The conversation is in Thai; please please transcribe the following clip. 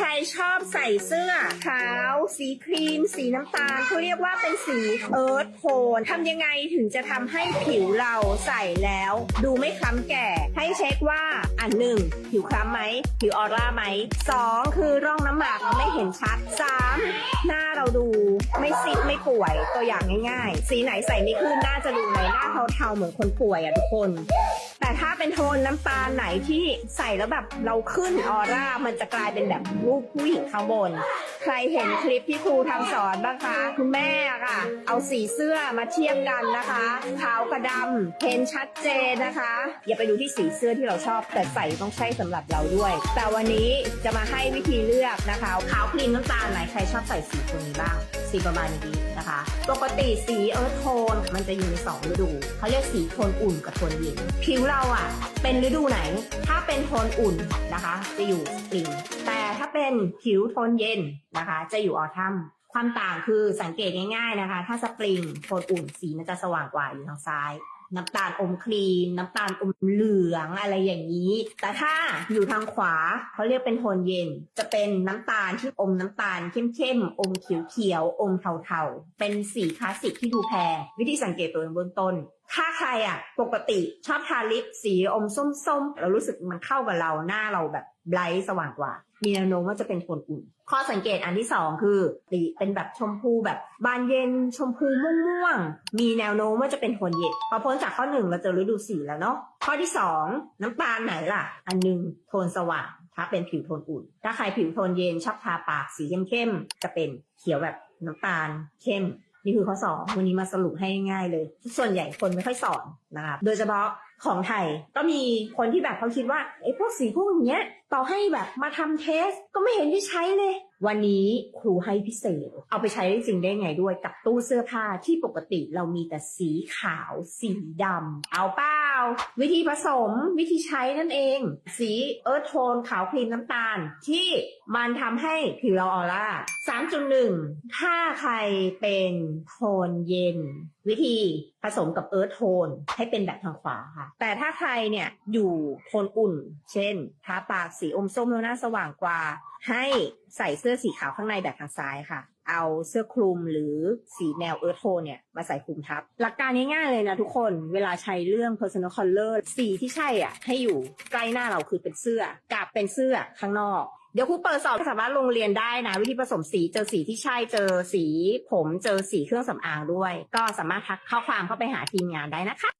ใครชอบใส่เสื้อขาว สีครีม สีน้ำตาลเขาเรียกว่าเป็นสีเอิร์ธโทนทำยังไงถึงจะทำให้ผิวเราใส่แล้ว ดูไม่คล้ำแก่ ให้เช็คว่าอันหนึ่งผิวคล้ำไหมผิวออร่าไหมสองคือร่องน้ำหมากเราไม่เห็นชัดสามหน้าเราดูไม่ซิดไม่ป่วยตัวอย่างง่าย ๆ สีไหนใส่ไม่ขึ้นหน่าจะดูในหน้าเทาๆเหมือนคนป่วยอะทุกคน แต่ถ้าเป็นโทนน้ำตาลไหนที่ใส่แล้วแบบเราขึ้นออร่า มันจะกลายเป็นแบบรูปผู้หญิงข้างบน ใครเห็นคลิปที่ครูทำสอนบ้างคะคุณแม่ค่ะ เอาสีเสื้อมาเทียบกันนะคะขาวกับดำเห็นชัดเจนนะคะ อย่าไปดูที่สีเสื้อที่เราชอบ แต่ใส่ต้องใช่สำหรับเราด้วย แต่วันนี้จะมาให้วิธีเลือกนะคะขาวครีมน้ำตาลไหนใครชอบใส่สีตัวนี้บ้างสีประมาณนี้ นะคะ ปกติสีเอิร์ธโทนมันจะอยู่ในสองฤดูเขาเรียกสีโทนอุ่นกับโทนเย็น ผิวเราอะ เป็นฤดูไหน ถ้าเป็นโทนอุ่นนะคะ จะอยู่สปริง แต่ถ้าเป็นผิวโทนเย็นนะคะ จะอยู่ออทัมความต่างคือสังเกตง่ายๆนะคะ ถ้าสปริงโทนอุ่นสีมันจะสว่างกว่าอยู่ทางซ้าย น้ำตาลอมครีม น้ำตาลอมเหลืองอะไรอย่างนี้ แต่ถ้าอยู่ทางขวาเขาเรียกเป็นโทนเย็น จะเป็นน้ำตาลที่อมน้ำตาลเข้มๆอมเขียวๆอมเทาๆเป็นสีคลาสสิกที่ดูแพงวิธีสังเกตตัวเองเบื้องต้น ถ้าใครอะปกติชอบทาลิปสีอมส้มๆ เรารู้สึกมันเข้ากับเราหน้าเราแบบไบรท์สว่างกว่า มีแนวโน้มว่าจะเป็นโทนอุ่น ข้อสังเกตอันที่สองคือสีเป็นแบบชมพูแบบบานเย็นชมพูม่วงๆมีแนวโน้มว่าจะเป็นโทนเย็นพอพ้นจากข้อหนึ่งเราเจอฤดูสีแล้วเนาะข้อที่สองน้ำตาลไหนล่ะ อันหนึ่งโทนสว่างถ้าเป็นผิวโทนอุ่น ถ้าใครผิวโทนเย็นชอบทาปากสีเข้มๆจะเป็นเขียวแบบน้ำตาลเข้ม นี่คือข้อสองวันนี้มาสรุปให้ง่ายเลย ส่วนใหญ่คนไม่ค่อยสอนนะครับโดยเฉพาะของไทยก็มีคนที่แบบเขาคิดว่าไอ้พวกสีพวกเนี้ยต่อให้แบบมาทำเทส ก็ไม่เห็นที่ใช้เลย วันนี้ครูให้พิเศษ เอาไปใช้ได้จริงได้ไงด้วยกับตู้เสื้อผ้าที่ปกติเรามีแต่สีขาว สีดำเอาป้า วิธีผสมวิธีใช้นั่นเอง สีเอิร์ธโทนขาวครีมน้ำตาล ที่มันทำให้ผิวเราออร่า 3.1 ถ้าใครเป็นโทนเย็น วิธีผสมกับเอิร์ธโทนให้เป็นแบบทางขวาค่ะ แต่ถ้าใครเนี่ยอยู่โทนอุ่น เช่นทาปากสีอมส้มแล้วหน้าสว่างกว่า ให้ใส่เสื้อสีขาวข้างในแบบทางซ้ายค่ะ เอาเสื้อคลุมหรือสีแนวเอิร์ธโทนเนี่ยมาใส่คลุมทับ หลักการง่ายๆเลยนะทุกคนเวลาใช้เรื่อง personal color สีที่ใช่อะ ให้อยู่ใกล้หน้าเราคือเป็นเสื้อกับเป็นเสื้อข้างนอกเดี๋ยวครูเปิดสอบสามารถลงเรียนได้นะ วิธีผสมสีเจอสีที่ใช่เจอสีผมเจอสีเครื่องสำอางด้วย ก็สามารถทักข้อความเข้าไปหาทีมงานได้นะคะ